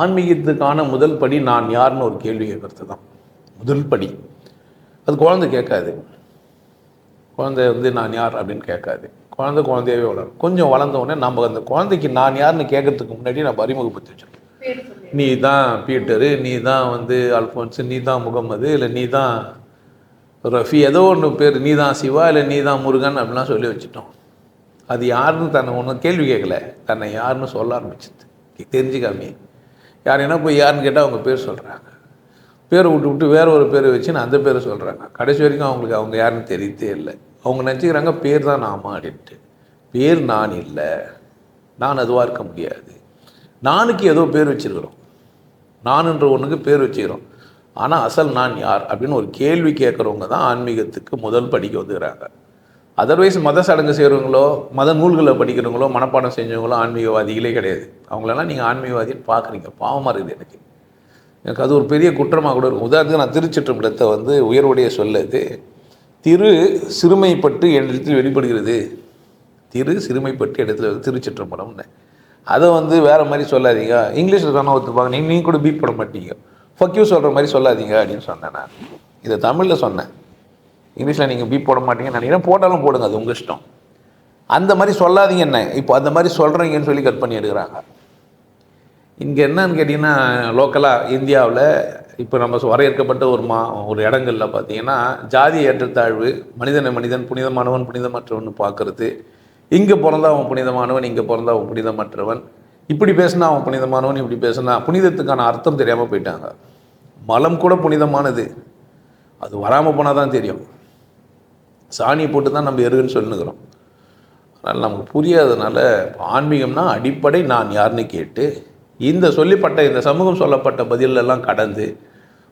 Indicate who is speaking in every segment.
Speaker 1: ஆன்மீகத்துக்கான முதல் படி நான் யாருன்னு ஒரு கேள்வி கேட்குறது தான் முதல் படி. அது குழந்தை கேட்காது. குழந்தை வந்து நான் யார் அப்படின்னு கேட்காது. குழந்தை குழந்தையவே வளரும். கொஞ்சம் வளர்ந்தவுடனே நம்ம அந்த குழந்தைக்கு நான் யாருன்னு கேட்கறதுக்கு முன்னாடி நம்ம அறிமுகப்படுத்தி வச்சிருக்கோம் நீ தான் பீட்டரு நீ தான் வந்து அல்ஃபோன்ஸ் நீ தான் முகமது இல்லை நீ தான் ரஃபி ஏதோ ஒன்று பேர் நீ தான் சிவா இல்லை நீ தான் முருகன் அப்படிலாம் சொல்லி வச்சுட்டோம். அது யாருன்னு தன்னை ஒன்றும் கேள்வி கேட்கல. தன்னை யாருன்னு சொல்ல ஆரம்பிச்சது. தெரிஞ்சுக்காமே யார் என்ன போய் யாருன்னு கேட்டால் அவங்க பேர் சொல்கிறாங்க பேரை விட்டு விட்டு வேற ஒரு பேரை வச்சு நான் அந்த பேரை சொல்கிறாங்க கடைசி வரைக்கும் அவங்களுக்கு அவங்க யாருன்னு தெரியத்தே இல்லை. அவங்க நினச்சிக்கிறாங்க பேர் தான் நாம அப்படின்ட்டு. பேர் நான் இல்லை. நான் அதுவாக இருக்க முடியாது. நானுக்கு ஏதோ பேர் வச்சிருக்கிறோம். நானுன்ற ஒன்றுக்கு பேர் வச்சுக்கிறோம். ஆனால் அசல் நான் யார்? அப்படின்னு ஒரு கேள்வி கேட்குறவங்க தான் ஆன்மீகத்துக்கு முதல் படிக்க வந்துக்கிறாங்க. அதர்வைஸ் மத சடங்கு செய்கிறவங்களோ மத நூல்களை படிக்கிறவங்களோ மனப்பாடம் செஞ்சவங்களோ ஆன்மீகவாதிகளே கிடையாது. அவங்களெல்லாம் நீங்கள் ஆன்மீகவாதின்னு பார்க்குறீங்க. பாவமாக இருக்குது எனக்கு. எனக்கு அது ஒரு பெரிய குற்றமாக கூட இருக்கும். உதாரணத்துக்கு நான் திருச்சிற்றம்பலத்தை வந்து உயர்வுடைய சொல்லுது. திரு சிறுமைப்பட்டு இடத்தில் வெளிப்படுகிறது. திரு சிறுமைப்பட்டு இடத்துல திருச்சிற்றம்பலம்னு. அதை வந்து வேறு மாதிரி சொல்லாதீங்க. இங்கிலீஷில் தானே ஒத்துப்பாங்க. நீங்கள் நீங்கள் கூட பீட் பண்ண மாட்டீங்க ஃபக்யூ சொல்கிற மாதிரி சொல்லாதீங்க அப்படின்னு சொன்னேன் நான். இதை தமிழில் சொன்னேன். இங்கிலீஷில் நீங்கள் பீப் போட மாட்டீங்கன்னு நினைக்கிறேன். போட்டாலும் போடுங்க அது உங்கள் இஷ்டம். அந்த மாதிரி சொல்லாதீங்க என்ன? இப்போ அந்த மாதிரி சொல்கிறீங்கன்னு சொல்லி கட் பண்ணி எடுக்கிறாங்க. இங்கே என்னன்னு கேட்டிங்கன்னா லோக்கலாக இந்தியாவில் இப்போ நம்ம வரையறுக்கப்பட்ட ஒரு மா ஒரு இடங்கள்ல பார்த்தீங்கன்னா ஜாதி ஏற்றத்தாழ்வு மனிதனை மனிதன் புனிதமானவன் புனிதமற்றவன் பார்க்கறது. இங்கே பிறந்தா அவன் புனிதமானவன் இங்கே பிறந்தா அவன் புனிதமற்றவன். இப்படி பேசினா அவன் புனிதமானவன் இப்படி பேசினா புனிதத்துக்கான அர்த்தம் தெரியாமல் போயிட்டாங்க. மலம் கூட புனிதமானது. அது வராமல் போனால் தான் தெரியும். சாணி போட்டு தான் நம்ம எருகுன்னு சொல்லுங்கிறோம் அதனால் நமக்கு புரியாததுனால ஆன்மீகம்னா அடிப்படை நான் யாருன்னு கேட்டு இந்த சொல்லப்பட்ட இந்த சமூகம் சொல்லப்பட்ட பதிலெல்லாம் கடந்து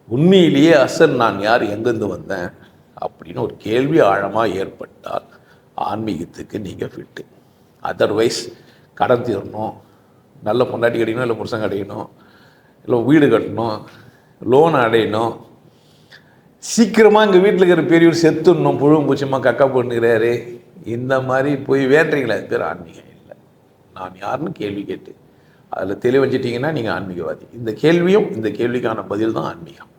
Speaker 1: உண்மையிலேயே அசன் நான் யார் எங்கேருந்து வந்தேன் அப்படின்னு ஒரு கேள்வி ஆழமாக ஏற்பட்டால் ஆன்மீகத்துக்கு நீங்கள் ஃபிட்டு அதர்வைஸ் கடன் தீரணும் நல்ல பொண்டாட்டி கிடைக்கணும் இல்லை புருஷன் கிடைக்கணும் இல்லை வீடு கட்டணும் லோன் அடையணும் சீக்கிரமாக எங்கள் வீட்டில் இருக்கிற பெரியவர் செத்துடணும் புழுவும் பூச்சியமாக கக்கா பண்ணுகிறாரு இந்த மாதிரி போய் வேண்டுறீங்களா பேர் ஆன்மீகம் இல்லை. நான் யாருன்னு கேள்வி கேட்டு அதில் தெளிவஞ்சிட்டிங்கன்னா நீங்கள் ஆன்மீகவாதி. இந்த கேள்வியும் இந்த கேள்விக்கான பதில் தான் ஆன்மீகம்.